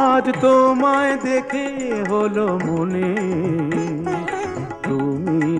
আজ তোমায় দেখে হলো মনে